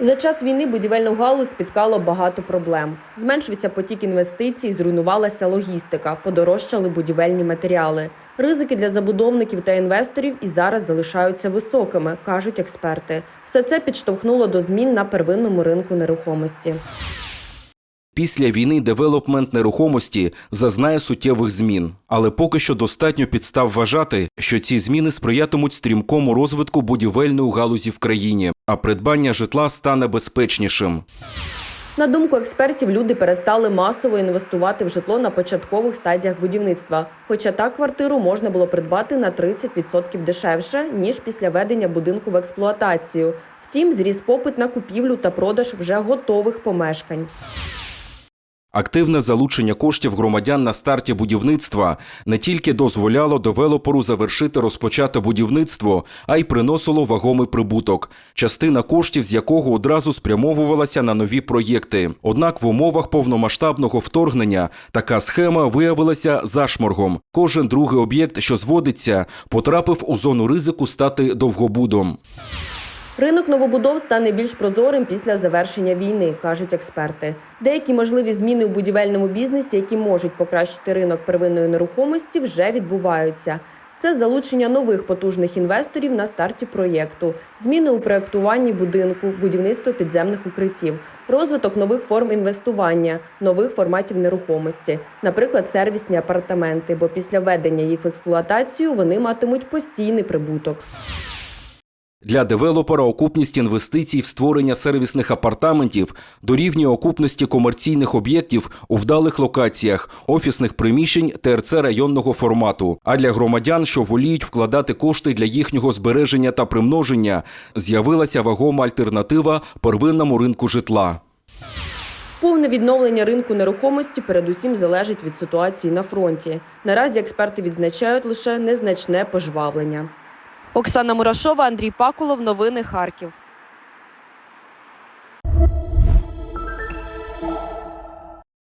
За час війни будівельну галузь спіткало багато проблем. Зменшився потік інвестицій, зруйнувалася логістика, подорожчали будівельні матеріали. Ризики для забудовників та інвесторів і зараз залишаються високими, кажуть експерти. Все це підштовхнуло до змін на первинному ринку нерухомості. Після війни девелопмент нерухомості зазнає суттєвих змін, але поки що достатньо підстав вважати, що ці зміни сприятимуть стрімкому розвитку будівельної галузі в країні, а придбання житла стане безпечнішим. На думку експертів, люди перестали масово інвестувати в житло на початкових стадіях будівництва. Хоча так квартиру можна було придбати на 30% дешевше, ніж після ведення будинку в експлуатацію. Втім, зріс попит на купівлю та продаж вже готових помешкань. Активне залучення коштів громадян на старті будівництва не тільки дозволяло девелоперу завершити розпочате будівництво, а й приносило вагомий прибуток, частина коштів з якого одразу спрямовувалася на нові проєкти. Однак в умовах повномасштабного вторгнення така схема виявилася зашморгом. Кожен другий об'єкт, що зводиться, потрапив у зону ризику стати довгобудом. Ринок новобудов стане більш прозорим після завершення війни, кажуть експерти. Деякі можливі зміни у будівельному бізнесі, які можуть покращити ринок первинної нерухомості, вже відбуваються. Це залучення нових потужних інвесторів на старті проєкту, зміни у проєктуванні будинку, будівництво підземних укриттів, розвиток нових форм інвестування, нових форматів нерухомості, наприклад, сервісні апартаменти, бо після введення їх в експлуатацію вони матимуть постійний прибуток. Для девелопера окупність інвестицій в створення сервісних апартаментів дорівнює окупності комерційних об'єктів у вдалих локаціях, офісних приміщень ТРЦ районного формату. А для громадян, що воліють вкладати кошти для їхнього збереження та примноження, з'явилася вагома альтернатива первинному ринку житла. Повне відновлення ринку нерухомості передусім залежить від ситуації на фронті. Наразі експерти відзначають лише незначне пожвавлення. Оксана Мурашова, Андрій Пакулов. Новини Харків.